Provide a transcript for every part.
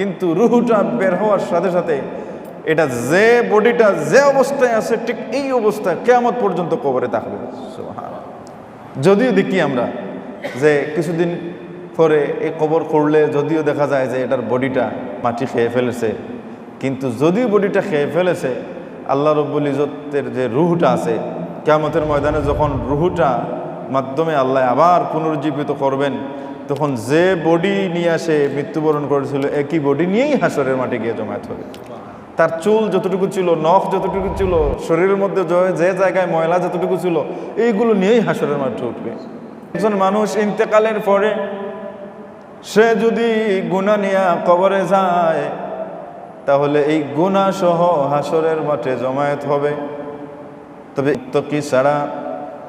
কিন্তু রুহুটা বের হওয়ার সাথে সাথে এটা যে বডিটা যে অবস্থায় আছে, ঠিক এই অবস্থায় কেয়ামত পর্যন্ত কবরে থাকবে। যদিও দেখি আমরা যে কিছুদিন পরে এই কবর করলে যদিও দেখা যায় যে এটার বডিটা মাটি খেয়ে ফেলেছে, কিন্তু যদিও বডিটা খেয়ে ফেলেছে, আল্লাহ রব্বুল ইজতের যে রুহুটা আছে, কেয়ামতের ময়দানে যখন রুহুটা মাধ্যমে আল্লাহ আবার পুনর্জীবিত করবেন তখন যে বডি নিয়ে আসে মৃত্যুবরণ করেছিল, একই বডি নিয়েই হাসরের মাঠে গিয়ে জমায়েত হবে। তার চুল যতটুকু ছিল, নখ যতটুকু ছিল, শরীরের মধ্যে যে- যে জায়গায় ময়লা যতটুকু ছিল, এইগুলো নিয়েই হাসরের মাঠে উঠবে। একজন মানুষ ইন্তেকালের পরে সে যদি গুণা নিয়ে কবরে যায়, তাহলে এই গুণা সহ হাসরের মাঠে জমায়েত হবে। তবে তো কি ছাড়া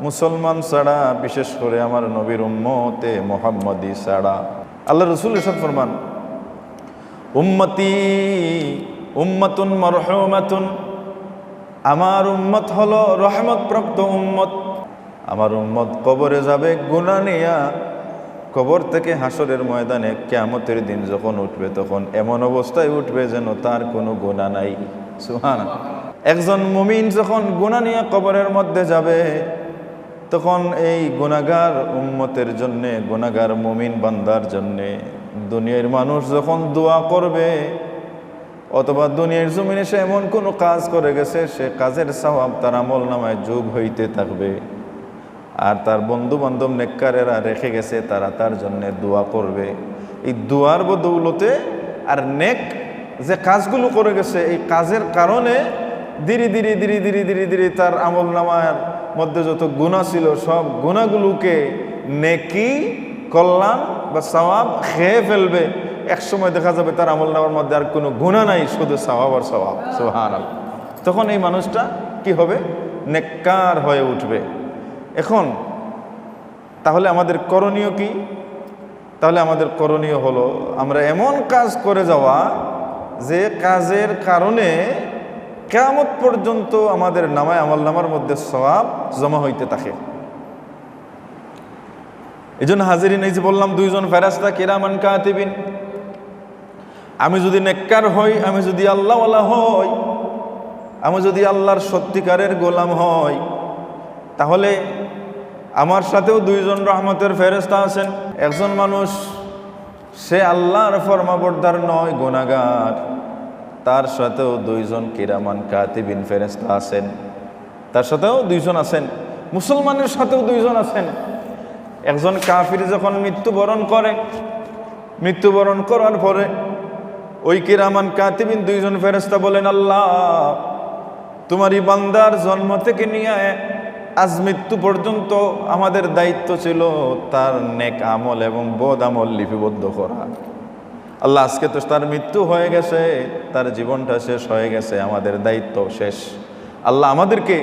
মুসলমান ছাড়া, বিশেষ করে আমার নবীর উম্মতে মোহাম্মদী ছাড়া। আল্লাহ রসুল এসব ফরমান, উম্মতি উম্মতুন মরহমাতুন, আমার উম্মত হলো রহমত প্রাপ্ত উম্মত। আমার উম্মত কবরে যাবে গুণা নিয়া কবর থেকে হাসরের ময়দানে কেয়ামতের দিন যখন উঠবে, তখন এমন অবস্থায় উঠবে যেন তার কোনো গুণা নাই। সুহান একজন মুমিন যখন গুণা নিয়ে কবরের মধ্যে যাবে তখন এই গুণাগার উম্মতের জন্যে গুণাগার মুমিন বান্দার জন্যে, দুনিয়ার মানুষ যখন দোয়া করবে, অথবা দুনিয়ার জমিনে সে এমন কোনো কাজ করে গেছে, সে কাজের স্বভাব তার আমল নামায় যোগ হইতে থাকবে। আর তার বন্ধু বান্ধব নেককারেরা রেখে গেছে, তারা তার জন্য দোয়া করবে। এই দোয়ার বদৌলতে আর নেক যে কাজগুলো করে গেছে, এই কাজের কারণে ধীরে ধীরে ধীরে ধীরে ধীরে ধীরে তার আমল নামার মধ্যে যত গুণা ছিল, সব গুণাগুলোকে নেকি, কল্যাণ বা সওয়াব খেয়ে ফেলবে। এক সময় দেখা যাবে তার আমল নামার মধ্যে আর কোনো গুণা নাই, শুধু সওয়াব আর সওয়াব। সোহান তখন এই মানুষটা কি হবে? নেককার হয়ে উঠবে। এখন, তাহলে আমাদের করণীয় কি? তাহলে আমাদের করণীয় হলো, আমরা এমন কাজ করে যাওয়া যে কাজের কারণে কেয়ামত পর্যন্ত আমাদের নামায় আমল নামার মধ্যে সবাব জমা হইতে থাকে। এই জন্য হাজিরিন, এই যে বললাম, দুইজন ফেরাস্তা কেরামান কাতিবিন। আমি যদি নেককার হই, আমি যদি আল্লাহওয়ালা হই, আমি যদি আল্লাহর সত্যিকারের গোলাম হই, তাহলে আমার সাথেও দুইজন রহমতের ফেরেস্তা আছেন। একজন মানুষ, সে আল্লাহর ফরমাবর্দার নয় গুণাগার তার সাথেও দুইজন কিরামান কাতিবিন ফেরেস্তা আছেন। তার সাথেও দুইজন আছেন। মুসলমানের সাথেও দুইজন আছেন। একজন কাফির যখন মৃত্যুবরণ করে, মৃত্যুবরণ করার পরে ওই কিরামান কাতিবিন দুইজন ফেরেস্তা বলেন, আল্লাহ তোমার তোমারই বান্দার জন্ম থেকে নিয়ে আজ মৃত্যু পর্যন্ত আমাদের দায়িত্ব ছিল তার নেক আমল এবং বোধ আমল লিপিবদ্ধ করা। আল্লাহ, আজকে তো তার মৃত্যু হয়ে গেছে, তার জীবনটা শেষ হয়ে গেছে, আমাদের দায়িত্ব শেষ। আল্লাহ আমাদেরকে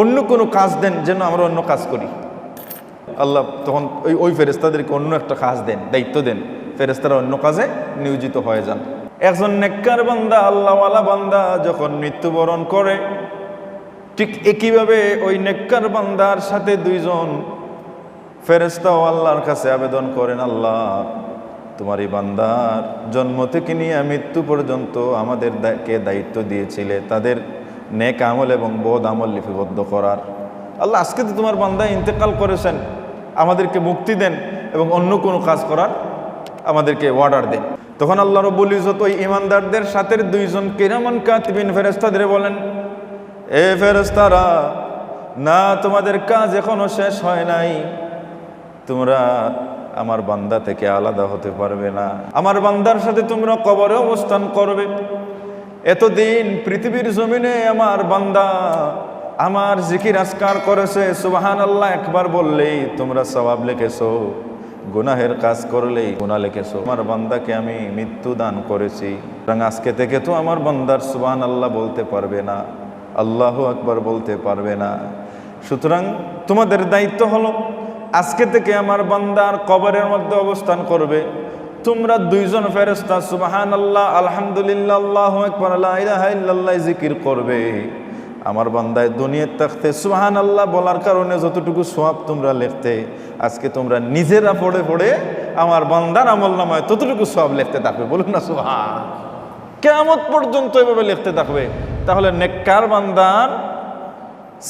অন্য কোনো কাজ দেন যেন আমরা অন্য কাজ করি। আল্লাহ তখন ওই ওই ফেরেস্তাদেরকে অন্য একটা কাজ দেন, দায়িত্ব দেন ফেরেস্তারা অন্য কাজে নিয়োজিত হয়ে যান। একজন নেককার বান্দা, আল্লাহওয়ালা বান্দা যখন মৃত্যুবরণ করে, ঠিক একইভাবে ওই নেককার বান্দার সাথে দুইজন ফেরেস্তাও আল্লাহর কাছে আবেদন করেন, আল্লাহ তোমার এই বান্দার জন্ম থেকে নিয়ে মৃত্যু পর্যন্ত আমাদের কে দায়িত্ব দিয়েছিলে? তাদের নেক আমল এবং বোধ আমল লিপিবদ্ধ করার। আল্লাহ আজকে তো তোমার বান্দা ইন্তেকাল করেছেন, আমাদেরকে মুক্তি দেন এবং অন্য কোনো কাজ করার আমাদেরকে অর্ডার দেন। তখন আল্লাহ রব্বুল ইজত ওই ইমানদারদের সাথে দুইজন কিরামান কাতিবিন ফেরেস্তাদের বলেন, এ ফেরেস্তারা না তোমাদের কাজ এখনও শেষ হয় নাই। তোমরা আমার বান্দা থেকে আলাদা হতে পারবে না। আমার বান্দার সাথে তোমরা কবরে অবস্থান করবে। এতদিন পৃথিবীর জমিনে আমার বান্দা আমার জিকির আসকার করেছে। সুবাহান আল্লাহ একবার বললেই তোমরা সবাব লিখেছো। গুনাহের কাজ করলেই গুনাহ লিখেছো। আমার বান্দাকে আমি মৃত্যু দান করেছি। আজকে থেকে তো আমার বান্দার সুবাহান আল্লাহ বলতে পারবে না। আল্লাহ আকবার বলতে পারবে না। সুতরাং তোমাদের দায়িত্ব হলো আজকে থেকে আমার বান্দার কবরের মধ্যে অবস্থান করবে। তোমরা দুইজন ফেরেস্তা সুবাহান আল্লাহ আলহামদুলিল্লাহ আল্লাহ জিকির করবে। আমার বান্দায় দুনিয়ার থাকতে সুহান আল্লাহ বলার কারণে যতটুকু সোয়াব তোমরা লিখতে, আজকে তোমরা নিজেরা পড়ে পড়ে আমার বান্দার আমল নামায় ততটুকু সব লিখতে থাকবে। বলুন না সুহা কেমত পর্যন্ত এভাবে লিখতে থাকবে। তাহলে নেককার বান্দার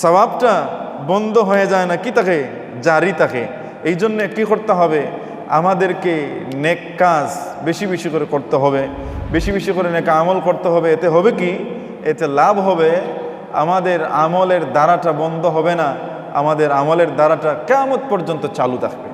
স্বভাবটা বন্ধ হয়ে যায় না কি তাকে? জারি থাকে। এই জন্যে কী করতে হবে? আমাদেরকে নেক কাজ বেশি বেশি করে করতে হবে। বেশি বেশি করে নেক আমল করতে হবে। এতে হবে কি? এতে লাভ হবে আমাদের আমলের দ্বারাটা বন্ধ হবে না। আমাদের আমলের দ্বারাটা কেমন পর্যন্ত চালু থাকবে।